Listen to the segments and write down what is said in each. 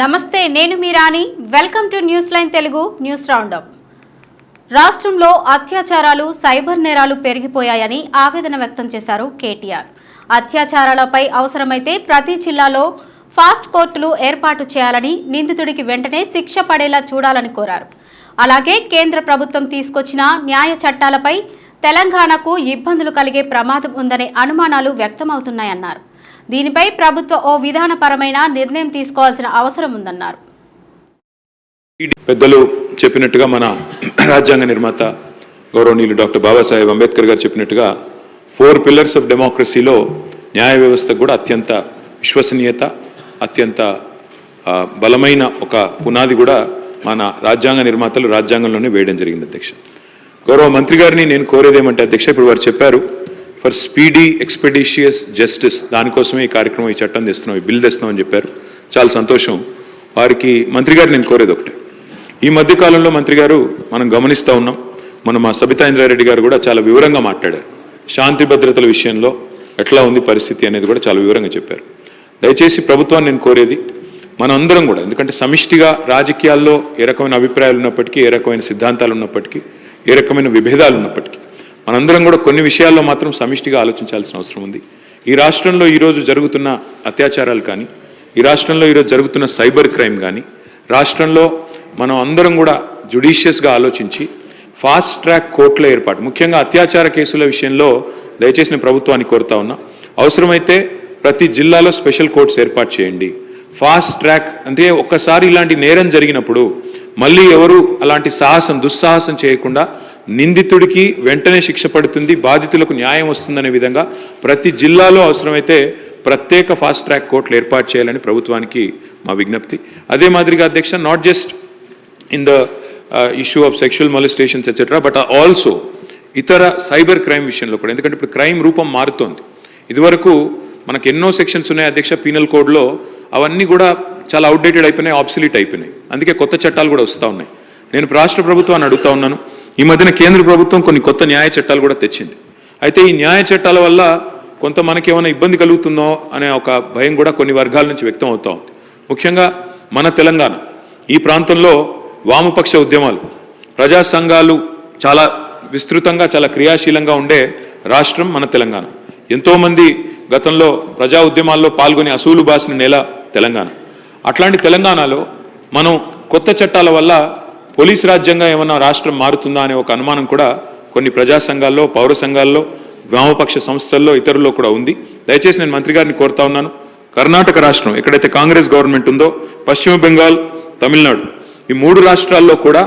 నమస్తే నేను మీ రాణి. Welcome to news line Telugu news roundup. రాష్ట్రంలో అత్యాచారాలు సైబర్ నేరాలు పెరిగిపోయాయని ఆవేదన వ్యక్తం చేశారు కేటీఆర్. అత్యాచారాలపై అవసరమైతే ప్రతి జిల్లాలో ఫాస్ట్ కోర్టులు ఏర్పాటు చేయాలని నిందితుడికి వెంటనే శిక్ష పడేలా చూడాలని కోరారు. అలాగే కేంద్ర ప్రభుత్వం తీసుకొచ్చిన న్యాయ చట్టాలపై తెలంగాణకు ఇబ్బందులు కలిగే ప్రమాదం ఉందనే అనుమానాలు వ్యక్తమవుతున్నాయన్నారు. దీనిపై ప్రభుత్వ ఓ విధానపరమైన నిర్ణయం తీసుకోవాల్సిన అవసరం ఉందన్నారు. పెద్దలు చెప్పినట్టుగా మన రాజ్యాంగ నిర్మాత గౌరవనీయులు డాక్టర్ బాబాసాహెబ్ అంబేద్కర్ గారు చెప్పినట్టుగా ఫోర్ పిల్లర్స్ ఆఫ్ డెమోక్రసీలో న్యాయ వ్యవస్థ కూడా అత్యంత విశ్వసనీయత అత్యంత బలమైన ఒక పునాది కూడా మన రాజ్యాంగ నిర్మాతలు రాజ్యాంగంలోనే వేయడం జరిగింది అధ్యక్ష. గౌరవ మంత్రి గారిని నేను కోరేది ఏమంటే అధ్యక్ష ఇప్పుడు వారు చెప్పారు ఫర్ స్పీడీ ఎక్స్పెడిషియస్ జస్టిస్. దానికోసమే ఈ కార్యక్రమం ఈ చట్టం తెస్తున్నాం ఈ బిల్ తెస్తున్నాం అని చెప్పారు. చాలా సంతోషం. వారికి మంత్రి గారు నేను కోరేది ఒకటే. ఈ మధ్య కాలంలో మంత్రి గారు మనం గమనిస్తూ ఉన్నాం. మన మా సబితా ఇంద్రారెడ్డి గారు కూడా చాలా వివరంగా మాట్లాడారు. శాంతి భద్రతల విషయంలో ఎట్లా ఉంది పరిస్థితి అనేది కూడా చాలా వివరంగా చెప్పారు. దయచేసి ప్రభుత్వాన్ని నేను కోరేది మనందరం అందరం కూడా ఎందుకంటే సమిష్టిగా రాజకీయాల్లో ఏ రకమైన అభిప్రాయాలు ఉన్నప్పటికీ ఏ రకమైన సిద్ధాంతాలు ఉన్నప్పటికీ ఏ రకమైన విభేదాలు ఉన్నప్పటికీ మనందరం కూడా కొన్ని విషయాల్లో మాత్రం సమిష్టిగా ఆలోచించాల్సిన అవసరం ఉంది. ఈ రాష్ట్రంలో ఈరోజు జరుగుతున్న అత్యాచారాలు కానీ ఈ రాష్ట్రంలో ఈరోజు జరుగుతున్న సైబర్ క్రైమ్ కానీ రాష్ట్రంలో మనం అందరం కూడా జుడిషియస్గా ఆలోచించి ఫాస్ట్ ట్రాక్ కోర్టుల ఏర్పాటు ముఖ్యంగా అత్యాచార కేసుల విషయంలో దయచేసి నేను ప్రభుత్వాన్ని కోరుతా ఉన్నా. అవసరమైతే ప్రతి జిల్లాలో స్పెషల్ కోర్ట్స్ ఏర్పాటు చేయండి. ఫాస్ట్ ట్రాక్ అంటే ఒక్కసారి ఇలాంటి నేరం జరిగినప్పుడు మళ్ళీ ఎవరు అలాంటి సాహసం దుస్సాహసం చేయకుండా నిందితుడికి వెంటనే శిక్ష పడుతుంది బాధితులకు న్యాయం వస్తుందనే విధంగా ప్రతి జిల్లాలో అవసరమైతే ప్రత్యేక ఫాస్ట్ ట్రాక్ కోర్టులు ఏర్పాటు చేయాలని ప్రభుత్వానికి మా విజ్ఞప్తి. అదే మాదిరిగా అధ్యక్ష not just in the issue of sexual molestations etcetera but also ఇతర సైబర్ క్రైమ్ విషయంలో కూడా. ఎందుకంటే ఇప్పుడు క్రైమ్ రూపం మారుతోంది. ఇదివరకు మనకు ఎన్నో సెక్షన్స్ ఉన్నాయి అధ్యక్ష పీనల్ కోడ్లో. అవన్నీ కూడా చాలా అవుట్డేటెడ్ అయిపోయినాయి ఆబ్సిలీట్ అయిపోయినాయి. అందుకే కొత్త చట్టాలు కూడా వస్తూ ఉన్నాయి. నేను రాష్ట్ర ప్రభుత్వాన్ని అడుగుతా ఉన్నాను. ఈ మధ్యన కేంద్ర ప్రభుత్వం కొన్ని కొత్త న్యాయ చట్టాలు కూడా తెచ్చింది. అయితే ఈ న్యాయ చట్టాల వల్ల కొంత మనకి ఏమైనా ఇబ్బంది కలుగుతుందో అనే ఒక భయం కూడా కొన్ని వర్గాల నుంచి వ్యక్తం అవుతా ఉంది. ముఖ్యంగా మన తెలంగాణ. ఈ ప్రాంతంలో వామపక్ష ఉద్యమాలు ప్రజా సంఘాలు చాలా విస్తృతంగా చాలా క్రియాశీలంగా ఉండే రాష్ట్రం మన తెలంగాణ. ఎంతోమంది గతంలో ప్రజా ఉద్యమాల్లో పాల్గొని అసూలు బాసిన నేల తెలంగాణ. అట్లాంటి తెలంగాణలో మనం కొత్త చట్టాల వల్ల పోలీస్ రాజ్యంగా ఏమన్నా రాష్ట్రం మారుతుందా అనే ఒక అనుమానం కూడా కొన్ని ప్రజా సంఘాల్లో పౌర సంఘాల్లో వామపక్ష సంస్థల్లో ఇతరుల్లో కూడా ఉంది. దయచేసి నేను మంత్రి గారిని కోరుతా ఉన్నాను. కర్ణాటక రాష్ట్రం ఎక్కడైతే కాంగ్రెస్ గవర్నమెంట్ ఉందో పశ్చిమ బెంగాల్ తమిళనాడు ఈ మూడు రాష్ట్రాల్లో కూడా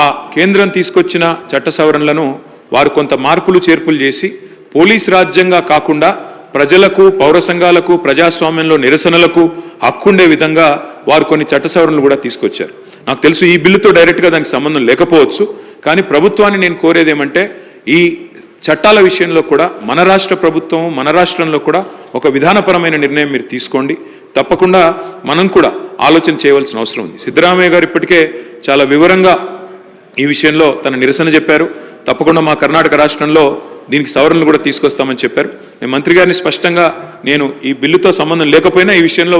ఆ కేంద్రం తీసుకొచ్చిన చట్ట సవరణలను వారు కొంత మార్పులు చేర్పులు చేసి పోలీస్ రాజ్యంగా కాకుండా ప్రజలకు పౌర సంఘాలకు ప్రజాస్వామ్యంలో నిరసనలకు హక్కుండే విధంగా వారు కొన్ని చట్ట సవరణలు కూడా తీసుకొచ్చారు. నాకు తెలుసు ఈ బిల్లుతో డైరెక్ట్గా దానికి సంబంధం లేకపోవచ్చు కానీ ప్రభుత్వాన్ని నేను కోరేది ఏమంటే ఈ చట్టాల విషయంలో కూడా మన రాష్ట్ర ప్రభుత్వం మన రాష్ట్రంలో కూడా ఒక విధానపరమైన నిర్ణయం మీరు తీసుకోండి. తప్పకుండా మనం కూడా ఆలోచన చేయవలసిన అవసరం ఉంది. సిద్ధరామయ్య గారు ఇప్పటికే చాలా వివరంగా ఈ విషయంలో తన నిరసన చెప్పారు. తప్పకుండా మా కర్ణాటక రాష్ట్రంలో దీనికి సవరణలు కూడా తీసుకొస్తామని చెప్పారు. నేను మంత్రి గారిని స్పష్టంగా నేను ఈ బిల్లుతో సంబంధం లేకపోయినా ఈ విషయంలో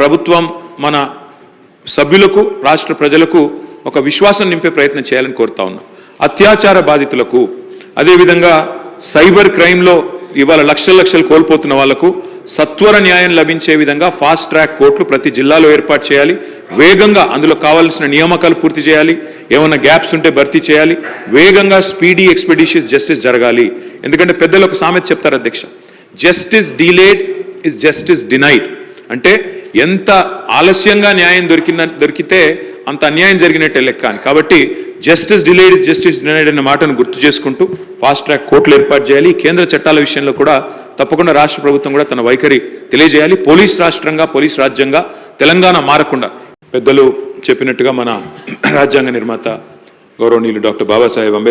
ప్రభుత్వం మన సభ్యులకు రాష్ట్ర ప్రజలకు ఒక విశ్వాసం నింపే ప్రయత్నం చేయాలని కోరుతా ఉన్నా. అత్యాచార బాధితులకు అదేవిధంగా సైబర్ క్రైమ్లో ఇవాళ లక్షల లక్షలు కోల్పోతున్న వాళ్ళకు సత్వర న్యాయం లభించే విధంగా ఫాస్ట్ ట్రాక్ కోర్టులు ప్రతి జిల్లాలో ఏర్పాటు చేయాలి. వేగంగా అందులో కావాల్సిన నియామకాలు పూర్తి చేయాలి. ఏమైనా గ్యాప్స్ ఉంటే భర్తీ చేయాలి. వేగంగా స్పీడీ ఎక్స్పెడిషియస్ జస్టిస్ జరగాలి. ఎందుకంటే పెద్దలు ఒక సామెత చెప్తారు అధ్యక్ష justice delayed is justice denied. అంటే ఎంత ఆలస్యంగా న్యాయం దొరికిన దొరికితే అంత అన్యాయం జరిగినట్టే లెక్క అని. కాబట్టి జస్టిస్ డిలేడ్ జస్టిస్ డినైడ్ అనే మాటను గుర్తు చేసుకుంటూ ఫాస్ట్ ట్రాక్ కోర్టులు ఏర్పాటు చేయాలి. కేంద్ర చట్టాల విషయంలో కూడా తప్పకుండా రాష్ట్ర ప్రభుత్వం కూడా తన వైఖరి తెలియజేయాలి. పోలీస్ రాష్ట్రంగా పోలీస్ రాజ్యంగా తెలంగాణ మారకుండా. పెద్దలు చెప్పినట్టుగా మన రాజ్యాంగ నిర్మాత గౌరవనీయులు డాక్టర్ బాబాసాహెబ్ అంబేద్కర్